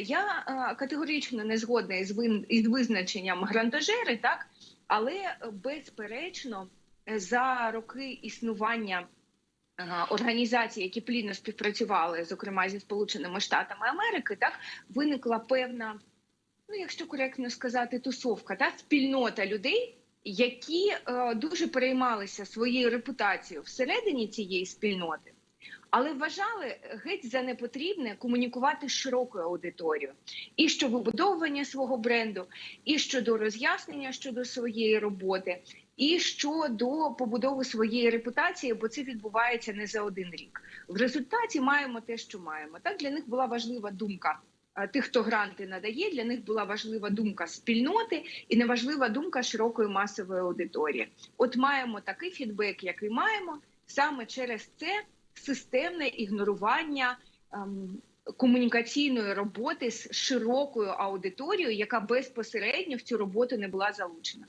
Я е, категорично не згодна із визначенням грантожери, так але е, безперечно е, за роки існування е, організацій, які плідно співпрацювали, зокрема зі Сполученими Штатами Америки, так виникла певна, ну якщо коректно сказати, тусовка, так спільнота людей. Які е, дуже переймалися своєю репутацією всередині цієї спільноти, але вважали геть за непотрібне комунікувати широкою аудиторією і щодо вибудовування свого бренду, і щодо роз'яснення щодо своєї роботи, і щодо побудови своєї репутації, бо це відбувається не за один рік. В результаті маємо те, що маємо. Так для них була важлива думка. е, Тих, хто гранти надає, для них була важлива думка спільноти і неважлива думка широкої масової аудиторії. От маємо такий фідбек, який маємо саме через це системне ігнорування ем, комунікаційної роботи з широкою аудиторією, яка безпосередньо в цю роботу не була залучена.